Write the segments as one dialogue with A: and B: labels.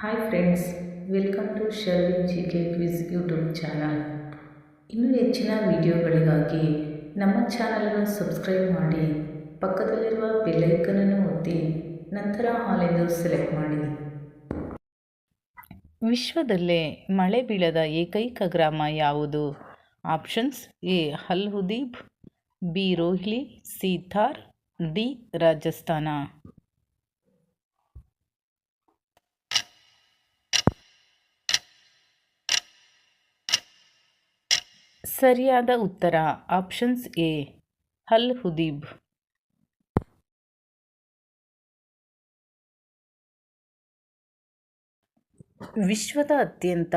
A: Hi friends welcome to Sharvin G K quiz YouTube channel ಇನ್ನೂ ಹೆಚ್ಚಿನ ವಿಡಿಯೋಗಳಿಗಾಗಿ ನಮ್ಮ ಚಾನಲನ್ನು ಸಬ್ಸ್ಕ್ರೈಬ್ ಮಾಡಿ, ಪಕ್ಕದಲ್ಲಿರುವ ಬೆಲ್ಲೈಕನನ್ನು ಒತ್ತಿ, ನಂತರ ಆಲ್ ಎಂದು ಸೆಲೆಕ್ಟ್ ಮಾಡಿ. ವಿಶ್ವದಲ್ಲೇ ಮಳೆ ಬೀಳದ ಏಕೈಕ ಗ್ರಾಮ ಯಾವುದು? ಆಪ್ಷನ್ಸ್ ಎ ಹಲ್ ಹುದೀಬ್ ಬಿ ರೋಹ್ಲಿ ಸಿ ಥಾರ್ ಡಿ ರಾಜಸ್ಥಾನ. ಸರಿಯಾದ ಉತ್ತರ. Options A. ಹಲ್ ಹುದೀಬ್. ವಿಶ್ವದ ಅತ್ಯಂತ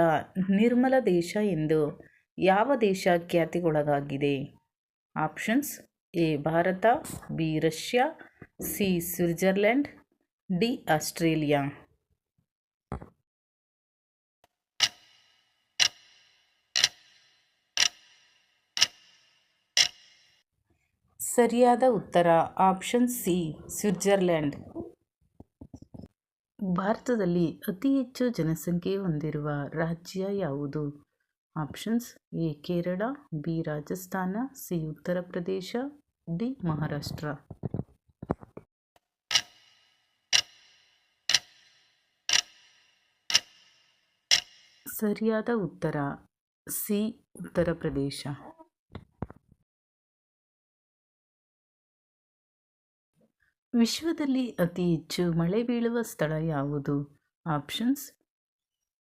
A: ನಿರ್ಮಲ ದೇಶ ಎಂದು ಯಾವ ದೇಶ ಖ್ಯಾತಿಗೊಳಗಾಗಿದೆ? Options A. Bharat, B. Russia, C. Switzerland, D. Australia. ಸರಿಯಾದ ಉತ್ತರ ಆಪ್ಷನ್ ಸಿ ಸ್ವಿಟ್ಜರ್ಲೆಂಡ್. ಭಾರತದಲ್ಲಿ ಅತಿ ಹೆಚ್ಚು ಜನಸಂಖ್ಯೆ ಹೊಂದಿರುವ ರಾಜ್ಯ ಯಾವುದು? Options A, Kerala, B, Rajasthan, C, Uttar Pradesh, D, Maharashtra. ಸರಿಯಾದ ಉತ್ತರ, ಸಿ, ಉತ್ತರ ಪ್ರದೇಶ. ವಿಶ್ವದಲ್ಲಿ ಅತಿ ಹೆಚ್ಚು ಮಳೆ ಬೀಳುವ ಸ್ಥಳ ಯಾವುದು? Options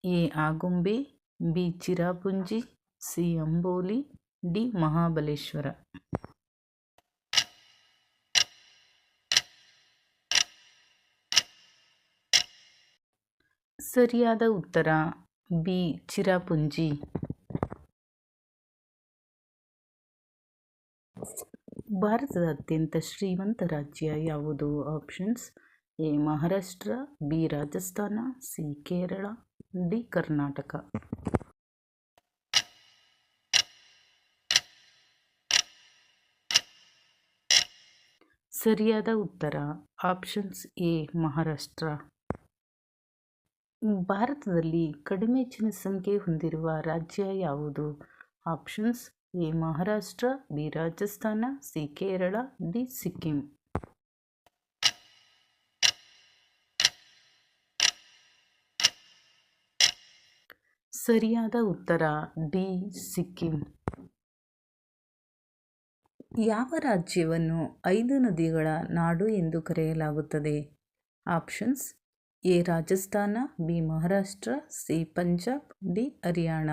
A: A, Agumbe, B, Cherrapunji, C, Amboli, D, Mahabaleshwar. ಸರಿಯಾದ ಉತ್ತರ ಬಿ, ಚಿರಾಪುಂಜಿ. ಭಾರತದ ಅತ್ಯಂತ ಶ್ರೀಮಂತ ರಾಜ್ಯ ಯಾವುದು? Options A, Maharashtra, B, Rajasthan, C, Kerala, D, Karnataka. ಸರಿಯಾದ ಉತ್ತರ ಆಪ್ಷನ್ಸ್ ಎ, ಮಹಾರಾಷ್ಟ್ರ. ಭಾರತದಲ್ಲಿ ಕಡಿಮೆ ಜನಸಂಖ್ಯೆ ಹೊಂದಿರುವ ರಾಜ್ಯ ಯಾವುದು? Options A Maharashtra, B Rajasthan, C Kerala, D Sikkim. ಸರಿಯಾದ ಉತ್ತರ, ಡಿ ಸಿಕ್ಕಿಂ. ಯಾವ ರಾಜ್ಯವನ್ನು ಐದು ನದಿಗಳ ನಾಡು ಎಂದು ಕರೆಯಲಾಗುತ್ತದೆ? Options, A Rajasthan, B Maharashtra, C Punjab, D Haryana.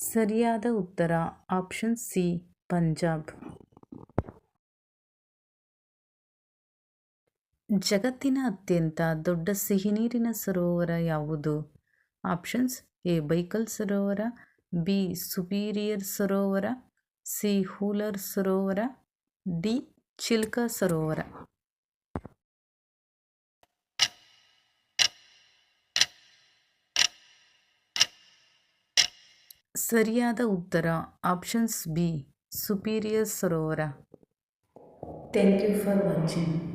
A: ಸರಿಯಾದ ಉತ್ತರ ಆಪ್ಷನ್ ಸಿ ಪಂಜಾಬ್. ಜಗತ್ತಿನ ಅತ್ಯಂತ ದೊಡ್ಡ ಸಿಹಿನೀರಿನ ಸರೋವರ ಯಾವುದು? ಆಪ್ಷನ್ಸ್ ಎ ಬೈಕಲ್ ಸರೋವರ ಬಿ ಸುಪೀರಿಯರ್ ಸರೋವರ ಸಿ ಹೂಲರ್ ಸರೋವರ ಡಿ ಚಿಲ್ಕ ಸರೋವರ. ಸರಿಯಾದ ಉತ್ತರ ಆಪ್ಷನ್ಸ್ ಬಿ ಸುಪೀರಿಯರ್ ಸರೋವರ. Thank you for watching